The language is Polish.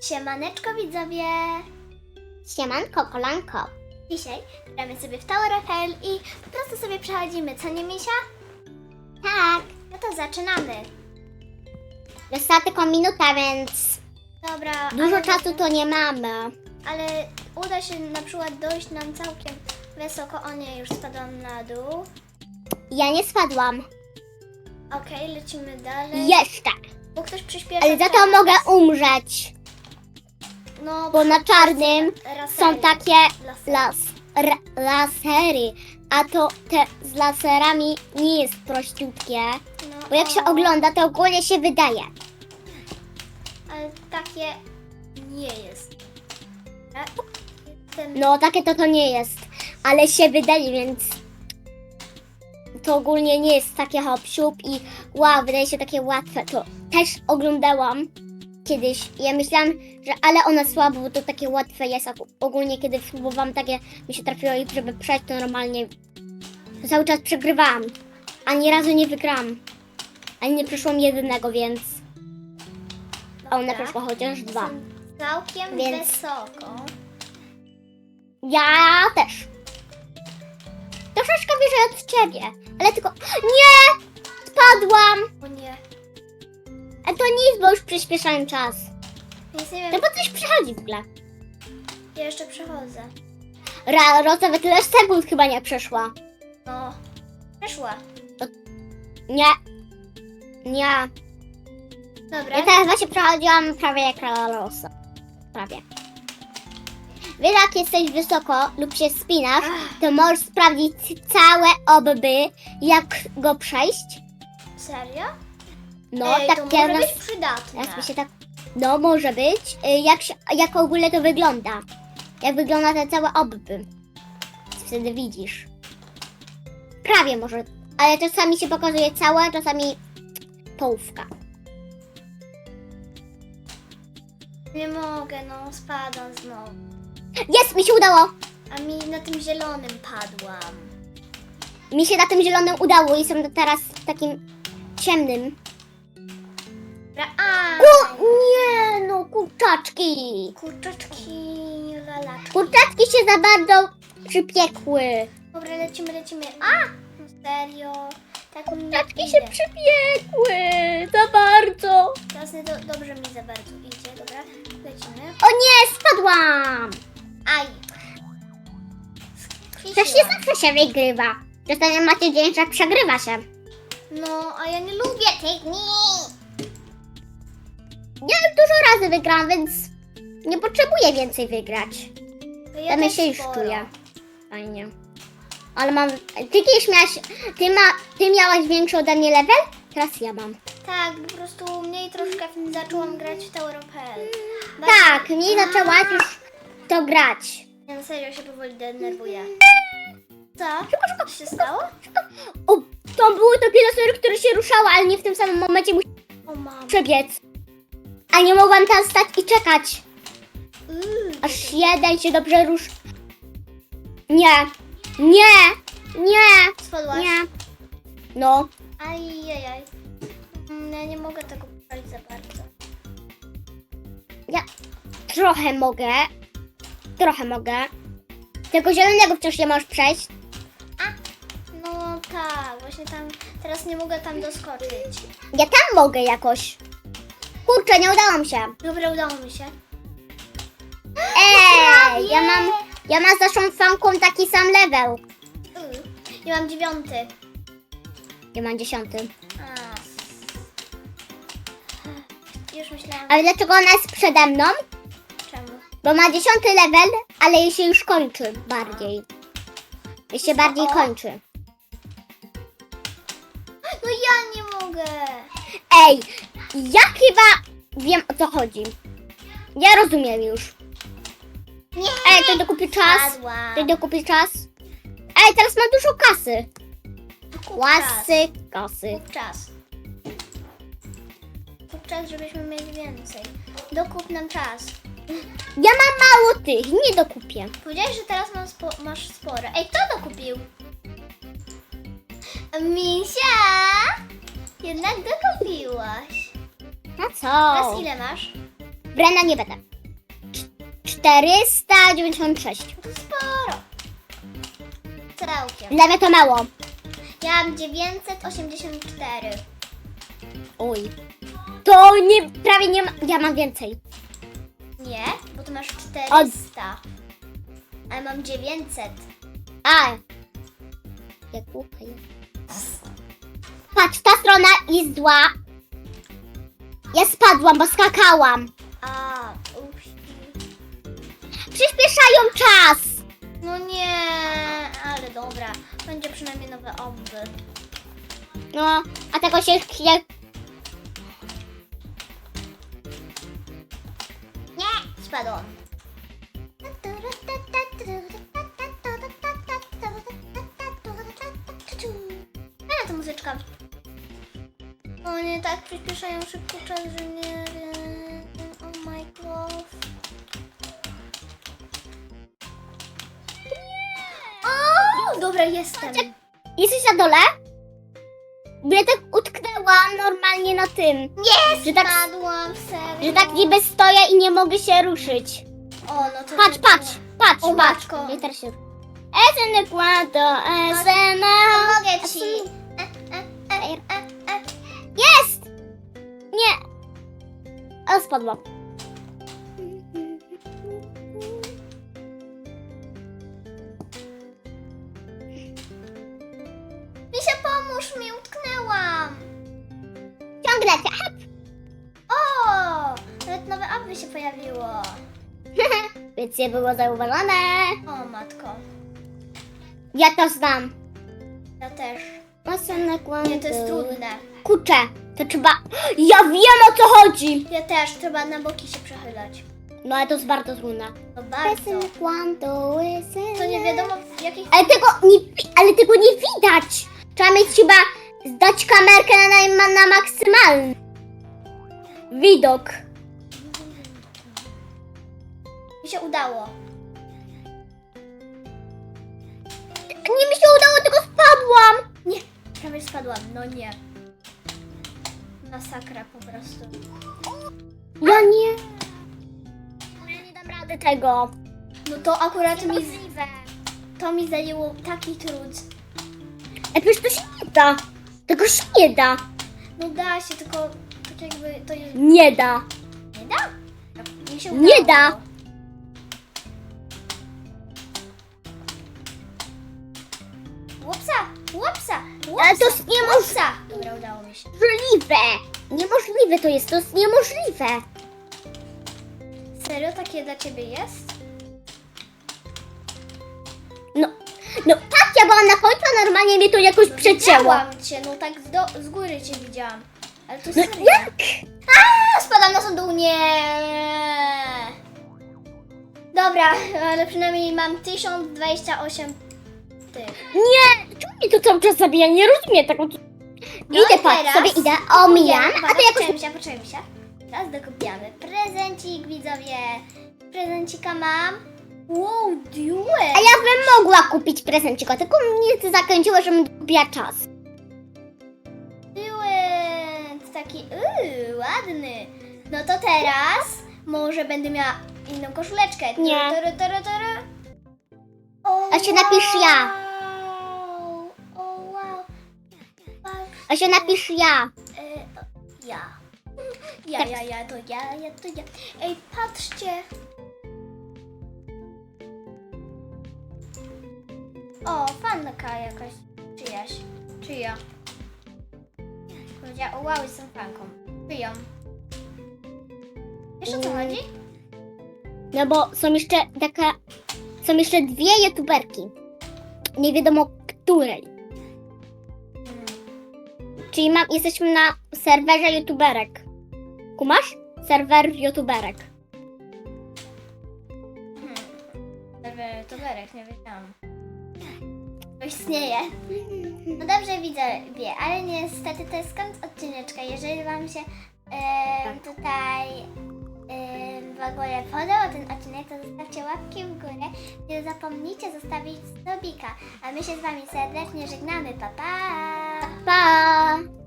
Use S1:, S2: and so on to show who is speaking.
S1: Siemaneczko widzowie!
S2: Siemanko, kolanko.
S1: Dzisiaj gramy sobie w Tower Hell i po prostu sobie przechodzimy, co nie Misia?
S2: Tak,
S1: No to zaczynamy.
S2: została tylko minuta, więc
S1: Dobra.
S2: dużo
S1: ale,
S2: czasu to nie mamy.
S1: Ale uda się na przykład dojść nam całkiem wysoko. O nie, już spadłam na dół.
S2: Ja nie spadłam.
S1: Okej, lecimy dalej.
S2: Jeszcze.
S1: Bo ktoś przyspiesza.
S2: Ale za to mogę umrzeć,
S1: No,
S2: bo na czarnym
S1: rasery.
S2: są takie
S1: Lasery.
S2: las, ra, lasery, a to te z laserami nie jest prościutkie.
S1: No,
S2: Bo jak się
S1: o,
S2: ogląda, to ogólnie się wydaje.
S1: Ale takie nie jest. A, Ten...
S2: No, takie to to nie jest, ale się wydaje, więc to ogólnie nie jest takie hop siup i wow, wydaje się takie łatwe. To też oglądałam kiedyś. Ja myślałam, że ale ona słabo, bo to takie łatwe jest. Ogólnie kiedy próbowałam takie, mi się trafiło i żeby przejść to normalnie, to cały czas przegrywałam. Ani razu nie wygrałam. Ani nie przeszłam jednego, więc a ona
S1: Dobra.
S2: przeszła chociaż dwa.
S1: Całkiem
S2: Więc-
S1: wysoko.
S2: Ja też. Troszeczkę wyżej od ciebie, ale tylko. Nie! Spadłam!
S1: O nie.
S2: A to nic, bo już przyspieszałem czas.
S1: Więc nie wiem,
S2: po coś przychodzi w ogóle.
S1: ja jeszcze przechodzę.
S2: Ra, Rosa by tyle sekund chyba nie przeszła.
S1: No. Przeszła.
S2: Nie. Nie.
S1: Dobra.
S2: Ja teraz właśnie przechodziłam prawie jak Rosa. Prawie. Wiesz, jak jesteś wysoko lub się spinasz, to możesz sprawdzić całe obby, jak go przejść.
S1: Serio?
S2: No,
S1: Ej,
S2: tak
S1: to może być przydatne.
S2: Jak mi się tak. No, może być. Y, Jak, się, jak ogólnie to wygląda. Jak wygląda te całe obby. Wtedy widzisz. Prawie może. Ale czasami się pokazuje całe, czasami połówka.
S1: Nie mogę, no spadam znowu.
S2: Jest, mi się udało!
S1: A mi na tym zielonym padłam.
S2: Mi się na tym zielonym udało i jestem teraz w takim ciemnym. Kurczaczki.
S1: kurczaczki, lalaczki.
S2: Kurczaczki się za bardzo przypiekły.
S1: Dobra, lecimy, lecimy. A! No serio. Tak mi
S2: Kurczaczki
S1: idzie.
S2: się przypiekły. Za bardzo.
S1: Nie do, dobrze mi za bardzo idzie, dobra. Lecimy.
S2: O nie, spadłam.
S1: Aj!
S2: Przecież nie zawsze się wygrywa. Czasami macie dzień, że przegrywa się.
S1: No, a ja nie lubię tych dni.
S2: Ja już dużo razy wygrałam, więc nie potrzebuję więcej wygrać.
S1: To
S2: Ja
S1: też
S2: się już
S1: sporo.
S2: czuję. Fajnie. Ale mam... Ty kiedyś miałaś... Ty, ma... Ty miałaś większy ode mnie level? Teraz ja mam.
S1: Tak, po prostu mniej troszkę zaczęłam grać w Tower of Hell.
S2: Tak, zaczęłaś już to grać.
S1: Ja na serio się powoli denerwuję. Co? Co się stało?
S2: O, to były takie lasery, które się ruszały, ale nie w tym samym momencie musiałam
S1: O mam.
S2: przebiec. A nie mogłam tam stać i czekać.
S1: Uuu,
S2: Aż jeden się dobrze rusz... Nie. Nie. Nie.
S1: Spadłaś?
S2: Nie. No.
S1: Ajajaj. Mm, Ja nie mogę tego poprawić za bardzo.
S2: Ja trochę mogę. Trochę mogę. Tego zielonego wciąż nie możesz przejść.
S1: No tak, właśnie tam, teraz nie mogę tam doskoczyć.
S2: Ja tam mogę jakoś. Kurczę, nie udało mi się.
S1: Dobra, udało mi się.
S2: Ej, ja mam, ja mam z naszą fanką taki sam level.
S1: Uuu, Ja mam dziewiąty.
S2: Ja mam dziesiąty.
S1: A. Już myślałam,
S2: Ale dlaczego ona jest przede mną?
S1: czemu.
S2: Bo ma dziesiąty level, ale jej się już kończy bardziej. Jej się bardziej
S1: O.
S2: kończy.
S1: No ja nie mogę.
S2: Ej, ja chyba wiem o co chodzi. Ja rozumiem już.
S1: Nie.
S2: Ej, to dokupi czas.
S1: Spadłam.
S2: To dokupi czas. Ej, teraz mam dużo kasy.
S1: Kup
S2: Łasy, kasy.
S1: Kup czas. Kup czas, żebyśmy mieli więcej. Dokup nam czas.
S2: Ja mam mało tych, nie dokupię.
S1: Powiedziałeś, że teraz mam spo masz spore. Ej, kto dokupił? Misia! Jednak dokupiłaś.
S2: Na
S1: Teraz
S2: co?
S1: ile masz?
S2: Brena nie będę. 496.
S1: To sporo. Całkiem.
S2: Dla mnie to mało.
S1: Ja mam 984.
S2: Oj. To nie, prawie nie ma, ja mam więcej.
S1: Nie, bo tu masz 400. A ja mam 900.
S2: A. Jak głupia jest. Patrz, ta strona jest zła. Ja spadłam, bo skakałam.
S1: A, ups.
S2: Przyspieszają czas.
S1: No nie, ale dobra. Będzie przynajmniej nowe obby.
S2: No, a tego się jak
S1: Nie, spadłam. Fajna ta muzyczka. O nie, tak przyspieszają szybko czas, że nie wiem. Oh my god. O, dobra, jestem.
S2: Jesteś na dole? Bo ja tak utknęłam normalnie na tym.
S1: Nie,
S2: Że tak-
S1: spadłam, serio.
S2: Że tak niby stoję i nie mogę się ruszyć.
S1: O, no to
S2: Patrz, patrz, patrz,
S1: O,
S2: patrz.
S1: matko.
S2: Ja teraz się... Esen cuanto, esen...
S1: Pomogę ci.
S2: Jest! Nie. Ale spadłam.
S1: Misia, pomóż mi, utknęłam.
S2: Ciągle się. Hop.
S1: O, nawet nowe apy się pojawiło.
S2: Więc nie było zauważone.
S1: O, matko.
S2: Ja to znam.
S1: Ja też.
S2: Esen cuanto.
S1: Nie, to jest trudne.
S2: Kurczę, to trzeba... Ja wiem o co chodzi.
S1: Ja też, trzeba na boki się przechylać.
S2: No ale to jest bardzo trudne.
S1: No bardzo.
S2: Cuanto, esen...
S1: To nie wiadomo w jakich...
S2: Ale tego nie, wi- ale tego nie widać. Trzeba mieć chyba zdać kamerkę na, na, na maksymalny widok.
S1: Mi się udało.
S2: Nie mi się udało, tylko spadłam.
S1: Nie, prawie spadłam. No nie. Masakra po prostu.
S2: Ja nie. Ja nie dam rady tego.
S1: No to akurat mi, to mi zajęło taki trud.
S2: E przecież to się nie da. Tego się nie da.
S1: No da się, tylko tak jakby to jest...
S2: Nie da.
S1: Nie da? Mi się
S2: Nie da. Ale to jest niemożliwe.
S1: Dobra, udało mi się.
S2: Niemożliwe to jest, to jest niemożliwe.
S1: Serio, takie dla ciebie jest?
S2: No, no tak, ja byłam na końcu, a normalnie mnie to jakoś
S1: No,
S2: przecięło.
S1: Widziałam cię, no tak z, do, z góry cię widziałam. Ale to
S2: No
S1: serio.
S2: jak?
S1: A, spadam na sądu, nie. Dobra, ale przynajmniej mam 1028 tych.
S2: Nie, czemu mnie to cały czas zabija? Nie rozumiem tego.
S1: No
S2: idę patrz,
S1: teraz
S2: sobie idę, omijam, a to jakoś...
S1: Poczekaj się, poczekaj się. Teraz dokupiamy prezencik, widzowie. Prezencika mam. Wow, duet.
S2: A ja bym mogła kupić prezencika, tylko mnie to zakręciło, żebym kupiła czas.
S1: Duet. Taki, yy, ładny. No to teraz może będę miała inną koszuleczkę.
S2: Nie.
S1: O,
S2: A się napisz ja. A się napisz ja.
S1: e, ja. Ja,
S2: Tak.
S1: ja, ja, to ja, ja, to ja. Ej, patrzcie. O, fanka jakaś. Czyjaś. Czyja? Powiedziała, o wow, jestem fanką. Czyją? Wiesz o co
S2: Mm.
S1: chodzi?
S2: No bo są jeszcze taka... Są jeszcze dwie youtuberki. Nie wiadomo której. Czyli mam, jesteśmy na serwerze youtuberek. Kumasz? Serwer youtuberek.
S1: Hmm. Serwer towerek, nie wiedziałam. To istnieje. No dobrze widzę, wie, ale niestety to jest koniec odcineczka. Jeżeli Wam się em, tutaj em, w ogóle podobał ten odcinek, to zostawcie łapki w górę. Nie zapomnijcie zostawić subika. A my się z Wami serdecznie żegnamy. Pa, pa!
S2: Pa!